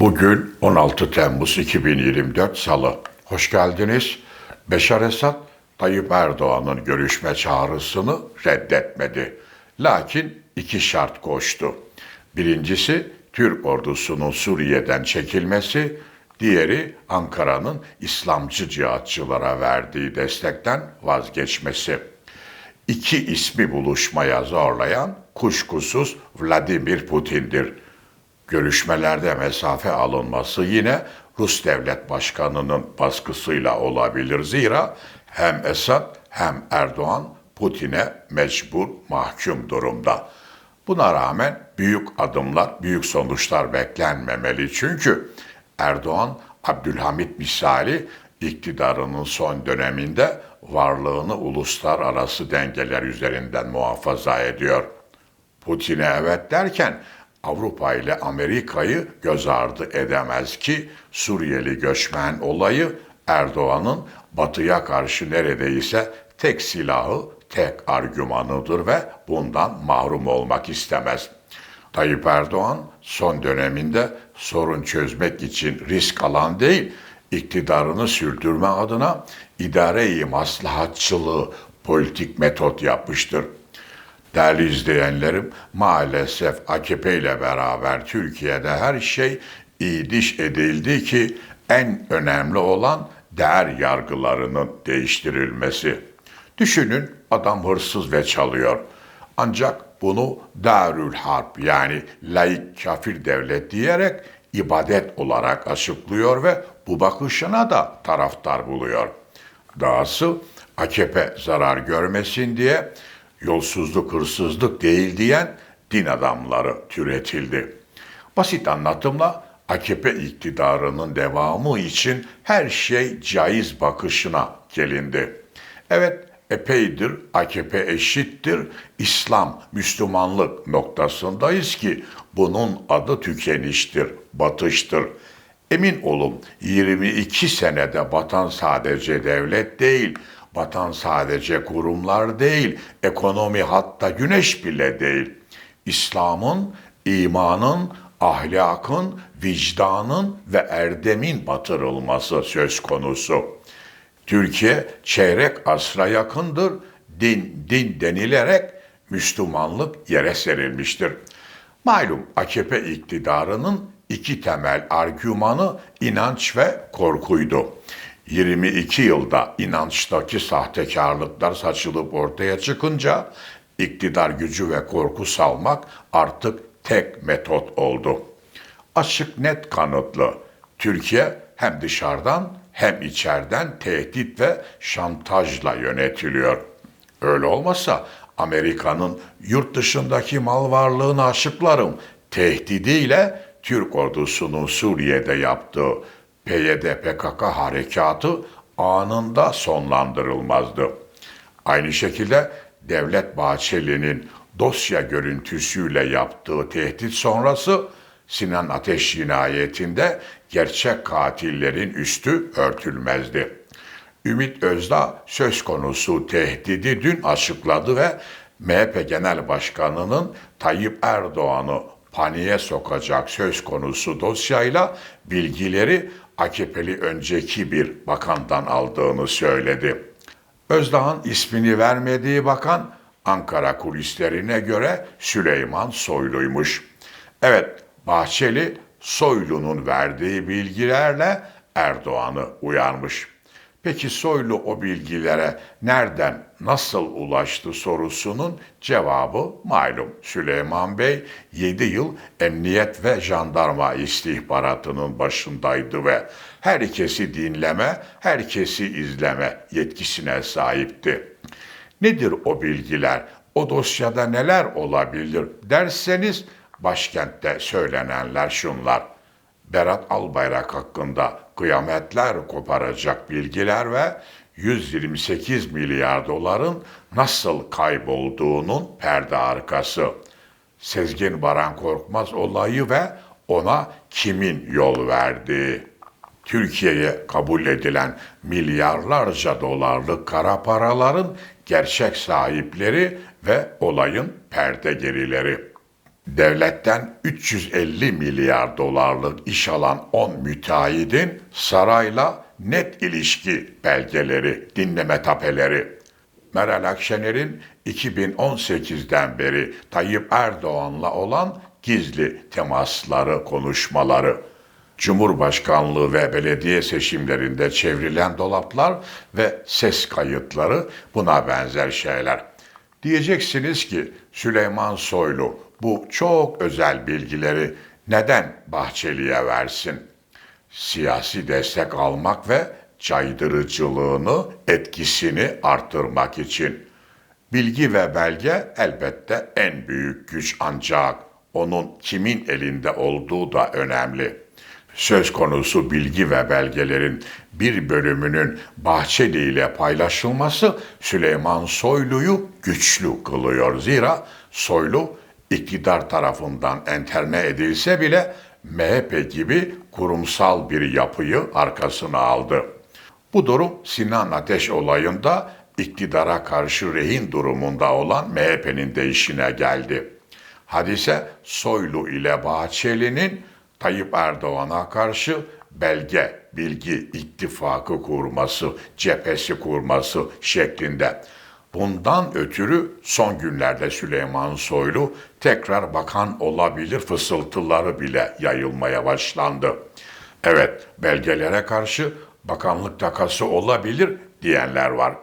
Bugün 16 Temmuz 2024 Salı. Hoş geldiniz. Beşar Esad, Tayyip Erdoğan'ın görüşme çağrısını reddetmedi. Lakin iki şart koştu. Birincisi Türk ordusunun Suriye'den çekilmesi, diğeri Ankara'nın İslamcı cihatçılara verdiği destekten vazgeçmesi. İki ismi buluşmaya zorlayan kuşkusuz Vladimir Putin'dir. Görüşmelerde mesafe alınması yine Rus devlet başkanının baskısıyla olabilir. Zira hem Esad hem Erdoğan Putin'e mecbur mahkum durumda. Buna rağmen büyük adımlar, büyük sonuçlar beklenmemeli. Çünkü Erdoğan, Abdülhamit misali iktidarının son döneminde varlığını uluslararası dengeler üzerinden muhafaza ediyor. Putin'e evet derken Avrupa ile Amerika'yı göz ardı edemez ki Suriyeli göçmen olayı Erdoğan'ın batıya karşı neredeyse tek silahı, tek argümanıdır ve bundan mahrum olmak istemez. Tayyip Erdoğan son döneminde sorun çözmek için risk alan değil, iktidarını sürdürme adına idare-i maslahatçılığı politik metot yapmıştır. Değerli izleyenlerim, maalesef AKP ile beraber Türkiye'de her şey iyiliş edildi ki en önemli olan değer yargılarının değiştirilmesi. Düşünün adam hırsız ve çalıyor. Ancak bunu Darül Harp yani laik kafir devlet diyerek ibadet olarak açıklıyor ve bu bakışına da taraftar buluyor. Dahası AKP zarar görmesin diye yolsuzluk hırsızlık değil diyen din adamları türetildi. Basit anlatımla AKP iktidarının devamı için her şey caiz bakışına gelindi. Evet epeydir AKP eşittir İslam, Müslümanlık noktasındayız ki bunun adı tükeniştir, batıştır. Emin olun 22 senede batan sadece devlet değil, batan sadece kurumlar değil, ekonomi hatta güneş bile değil. İslam'ın, imanın, ahlakın, vicdanın ve erdemin batırılması söz konusu. Türkiye çeyrek asra yakındır din din denilerek Müslümanlık yere serilmiştir. Malum AKP iktidarının iki temel argümanı inanç ve korkuydu. 22 yılda inançtaki sahtekarlıklar saçılıp ortaya çıkınca iktidar gücü ve korku salmak artık tek metot oldu. Açık net kanıtlı. Türkiye hem dışarıdan hem içeriden tehdit ve şantajla yönetiliyor. Öyle olmasa Amerika'nın yurt dışındaki mal varlığını açıklarım tehdidiyle Türk ordusunun Suriye'de yaptığı PYD-PKK harekatı anında sonlandırılmazdı. Aynı şekilde Devlet Bahçeli'nin dosya görüntüsüyle yaptığı tehdit sonrası Sinan Ateş cinayetinde gerçek katillerin üstü örtülmezdi. Ümit Özdağ söz konusu tehdidi dün açıkladı ve MHP Genel Başkanı'nın Tayyip Erdoğan'ı paniğe sokacak söz konusu dosyayla bilgileri AKP'li önceki bir bakandan aldığını söyledi. Özdağ'ın ismini vermediği bakan Ankara kulislerine göre Süleyman Soylu'ymuş. Evet, Bahçeli Soylu'nun verdiği bilgilerle Erdoğan'ı uyarmış. Peki Soylu o bilgilere nereden, nasıl ulaştı sorusunun cevabı malum. Süleyman Bey 7 yıl emniyet ve jandarma istihbaratının başındaydı ve herkesi dinleme, herkesi izleme yetkisine sahipti. Nedir o bilgiler? O dosyada neler olabilir derseniz başkentte söylenenler şunlar. Berat Albayrak hakkında kıyametler koparacak bilgiler ve 128 milyar doların nasıl kaybolduğunun perde arkası. Sezgin Baran Korkmaz olayı ve ona kimin yol verdiği. Türkiye'ye kabul edilen milyarlarca dolarlık kara paraların gerçek sahipleri ve olayın perde gerileri. devletten 350 milyar dolarlık iş alan 10 müteahhidin sarayla net ilişki belgeleri, dinleme tapeleri. Meral Akşener'in 2018'den beri Tayyip Erdoğan'la olan gizli temasları, konuşmaları, Cumhurbaşkanlığı ve belediye seçimlerinde çevrilen dolaplar ve ses kayıtları buna benzer şeyler. Diyeceksiniz ki Süleyman Soylu bu çok özel bilgileri neden Bahçeli'ye versin? Siyasi destek almak ve caydırıcılığını, etkisini artırmak için. Bilgi ve belge elbette en büyük güç ancak onun kimin elinde olduğu da önemli. Söz konusu bilgi ve belgelerin bir bölümünün Bahçeli ile paylaşılması Süleyman Soylu'yu güçlü kılıyor. Zira Soylu iktidar tarafından enterne edilse bile MHP gibi kurumsal bir yapıyı arkasına aldı. Bu durum Sinan Ateş olayında iktidara karşı rehin durumunda olan MHP'nin de işine geldi. Hadise Soylu ile Bahçeli'nin Tayyip Erdoğan'a karşı belge, bilgi ittifakı kurması, cephesi kurması şeklinde. Bundan ötürü son günlerde Süleyman Soylu tekrar bakan olabilir fısıltıları bile yayılmaya başlandı. Evet, belgelere karşı bakanlık takası olabilir diyenler var.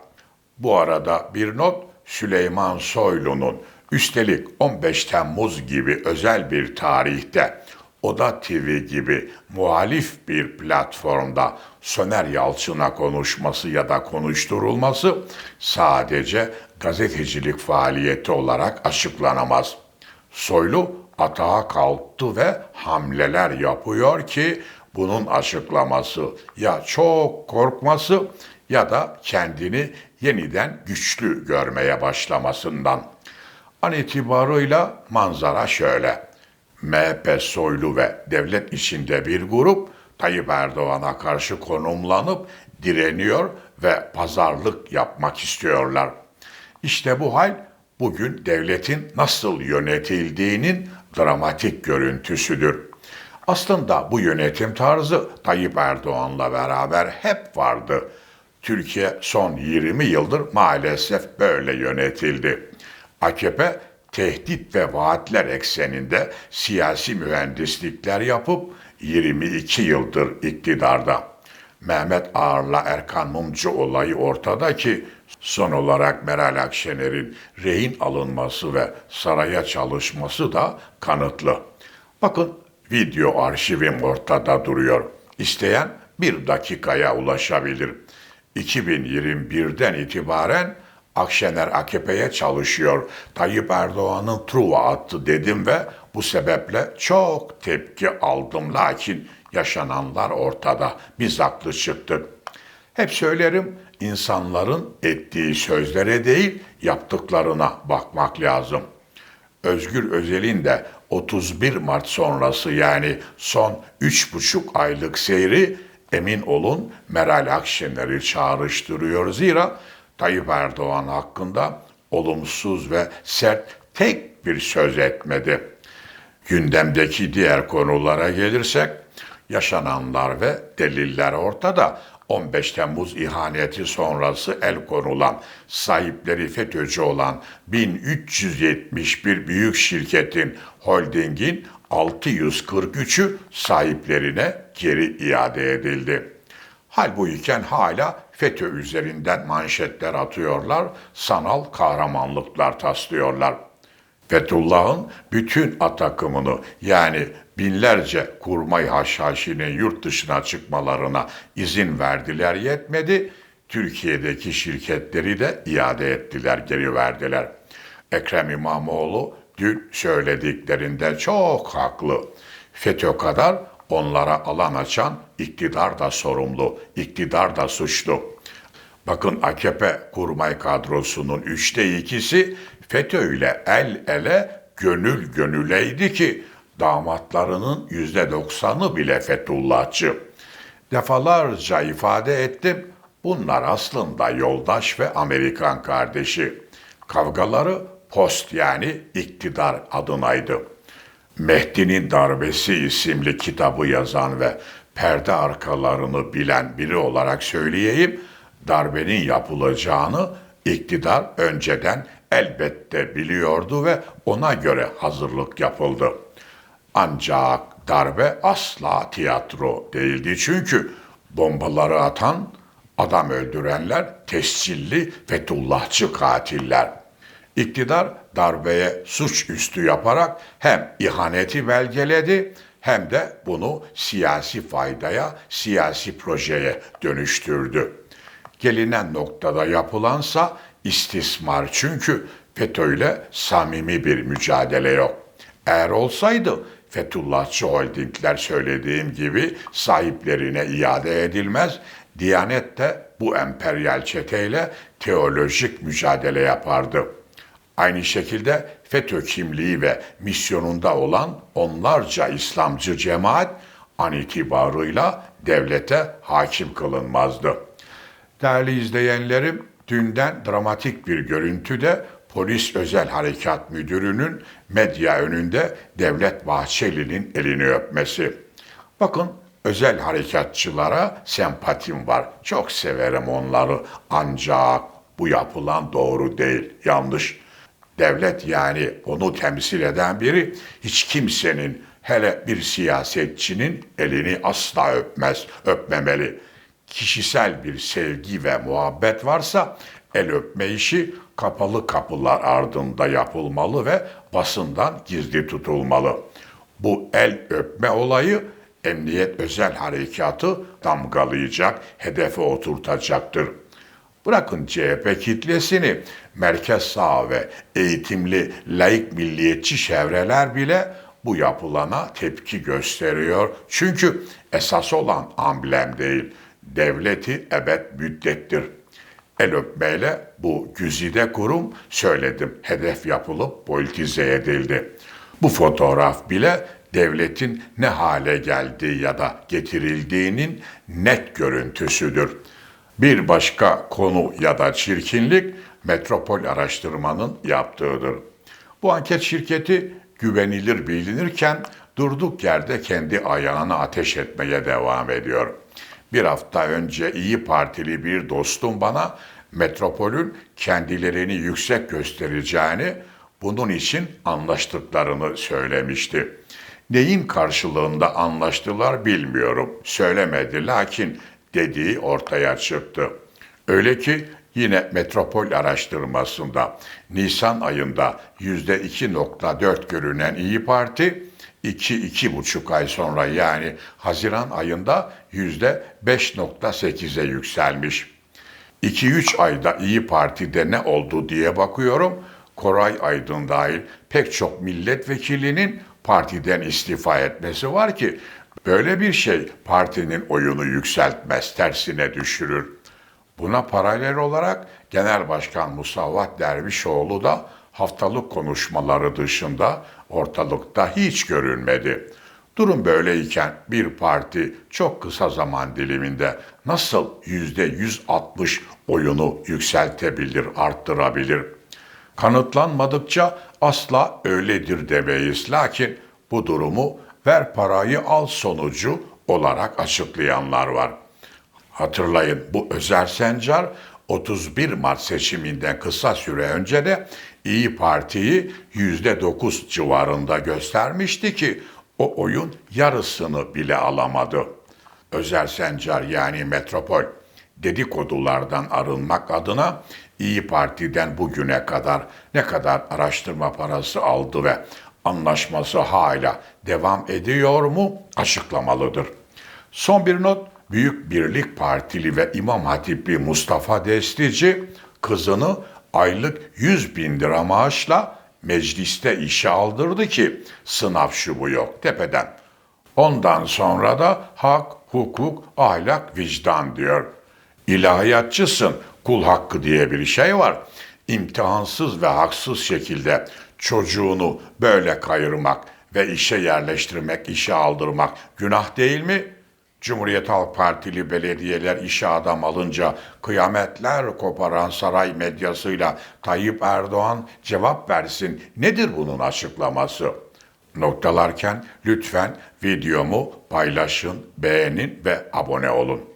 Bu arada bir not Süleyman Soylu'nun üstelik 15 Temmuz gibi özel bir tarihte Oda TV gibi muhalif bir platformda Soner Yalçın'a konuşması ya da konuşturulması sadece gazetecilik faaliyeti olarak açıklanamaz. Soylu atağa kalktı ve hamleler yapıyor ki bunun açıklaması ya çok korkması ya da kendini yeniden güçlü görmeye başlamasından. An itibarıyla manzara şöyle. MHP soylu ve devlet içinde bir grup Tayyip Erdoğan'a karşı konumlanıp direniyor ve pazarlık yapmak istiyorlar. İşte bu hal bugün devletin nasıl yönetildiğinin dramatik görüntüsüdür. Aslında bu yönetim tarzı Tayyip Erdoğan'la beraber hep vardı. Türkiye son 20 yıldır maalesef böyle yönetildi. AKP tehdit ve vaatler ekseninde siyasi mühendislikler yapıp 22 yıldır iktidarda. Mehmet Ağar'la Erkan Mumcu olayı ortada ki son olarak Meral Akşener'in rehin alınması ve saraya çalışması da kanıtlı. Bakın video arşivim ortada duruyor. İsteyen bir dakikaya ulaşabilir. 2021'den itibaren Akşener AKP'ye çalışıyor. Tayyip Erdoğan'ın Truva attı dedim ve bu sebeple çok tepki aldım. Lakin yaşananlar ortada. Biz haklı çıktık. Hep söylerim insanların ettiği sözlere değil yaptıklarına bakmak lazım. Özgür Özel'in de 31 Mart sonrası yani son 3,5 aylık seyri emin olun Meral Akşener'i çağrıştırıyor. Zira Tayyip Erdoğan hakkında olumsuz ve sert tek bir söz etmedi. Gündemdeki diğer konulara gelirsek, yaşananlar ve deliller ortada. 15 Temmuz ihaneti sonrası el konulan, sahipleri FETÖ'cü olan 1371 büyük şirketin, holdingin 643'ü sahiplerine geri iade edildi. Halbuyken hala FETÖ üzerinden manşetler atıyorlar, sanal kahramanlıklar taslıyorlar. Fethullah'ın bütün atakımını yani binlerce kurmay haşhaşinin yurt dışına çıkmalarına izin verdiler yetmedi, Türkiye'deki şirketleri de iade ettiler, geri verdiler. Ekrem İmamoğlu dün söylediklerinde çok haklı. FETÖ kadar onlara alan açan iktidar da sorumlu, iktidar da suçlu. Bakın AKP kurmay kadrosunun üçte ikisi FETÖ ile el ele gönül gönüleydi ki damatlarının yüzde doksanı bile Fethullahçı. Defalarca ifade ettim, bunlar aslında yoldaş ve Amerikan kardeşi. Kavgaları post yani iktidar adınaydı. Mehdi'nin Darbesi isimli kitabı yazan ve perde arkalarını bilen biri olarak söyleyeyim, darbenin yapılacağını iktidar önceden elbette biliyordu ve ona göre hazırlık yapıldı. Ancak darbe asla tiyatro değildi çünkü bombaları atan, adam öldürenler tescilli Fethullahçı katiller. İktidar darbeye suçüstü yaparak hem ihaneti belgeledi hem de bunu siyasi faydaya, siyasi projeye dönüştürdü. Gelinen noktada yapılansa istismar çünkü FETÖ'yle samimi bir mücadele yok. Eğer olsaydı Fethullahçı holdingler söylediğim gibi sahiplerine iade edilmez, Diyanet de bu emperyal çeteyle teolojik mücadele yapardı. Aynı şekilde FETÖ kimliği ve misyonunda olan onlarca İslamcı cemaat an itibarıyla devlete hakim kılınmazdı. Değerli izleyenlerim, dünden dramatik bir görüntüde Polis Özel Harekat Müdürü'nün medya önünde Devlet Bahçeli'nin elini öpmesi. Bakın özel harekatçılara sempatim var. Çok severim onları. Ancak bu yapılan doğru değil, yanlış. Devlet yani onu temsil eden biri hiç kimsenin hele bir siyasetçinin elini asla öpmez, öpmemeli. Kişisel bir sevgi ve muhabbet varsa el öpme işi kapalı kapılar ardında yapılmalı ve basından gizli tutulmalı. Bu el öpme olayı emniyet özel harekatı damgalayacak, hedefe oturtacaktır. Bırakın CHP kitlesini, merkez sağ ve eğitimli laik milliyetçi çevreler bile bu yapılana tepki gösteriyor. Çünkü esas olan amblem değil, devleti ebed müddettir. El öpmeyle bu güzide kurum söyledim hedef yapılıp politize edildi. Bu fotoğraf bile devletin ne hale geldiği ya da getirildiğinin net görüntüsüdür. Bir başka konu ya da çirkinlik Metropol Araştırma'nın yaptığıdır. Bu anket şirketi güvenilir bilinirken durduk yerde kendi ayağına ateş etmeye devam ediyor. Bir hafta önce İyi Partili bir dostum bana Metropol'ün kendilerini yüksek göstereceğini, bunun için anlaştıklarını söylemişti. Neyin karşılığında anlaştılar bilmiyorum. Söylemedi lakin dediği ortaya çıktı. Öyle ki yine Metropol araştırmasında Nisan ayında %2.4 görünen İyi Parti 2-2,5 ay sonra yani Haziran ayında %5.8'e yükselmiş. 2-3 ayda İyi Parti'de ne oldu diye bakıyorum. Koray Aydın dahil pek çok milletvekilinin partiden istifa etmesi var ki böyle bir şey partinin oyunu yükseltmez, tersine düşürür. Buna paralel olarak Genel Başkan Musavvat Dervişoğlu da haftalık konuşmaları dışında ortalıkta hiç görünmedi. Durum böyleyken bir parti çok kısa zaman diliminde nasıl yüzde 160 oyunu yükseltebilir, arttırabilir? Kanıtlanmadıkça asla öyledir demeyiz. Lakin bu durumu ver parayı al sonucu olarak açıklayanlar var. Hatırlayın bu Özer Sencar 31 Mart seçiminden kısa süre önce de İyi Parti'yi %9 civarında göstermişti ki o oyun yarısını bile alamadı. Özer Sencar yani Metropol dedikodulardan arınmak adına İyi Parti'den bugüne kadar ne kadar araştırma parası aldı ve anlaşması hala devam ediyor mu açıklamalıdır. Son bir not, Büyük Birlik Partili ve İmam Hatipli Mustafa Destici kızını aylık 100 bin lira maaşla mecliste işe aldırdı ki sınav şu bu yok tepeden. Ondan sonra da hak, hukuk, ahlak, vicdan diyor. İlahiyatçısın, kul hakkı diye bir şey var. İmtihansız ve haksız şekilde çocuğunu böyle kayırmak ve işe yerleştirmek, işe aldırmak günah değil mi? Cumhuriyet Halk Partili belediyeler işe adam alınca kıyametler koparan saray medyasıyla Tayyip Erdoğan cevap versin. Nedir bunun açıklaması? Noktalarken lütfen videomu paylaşın, beğenin ve abone olun.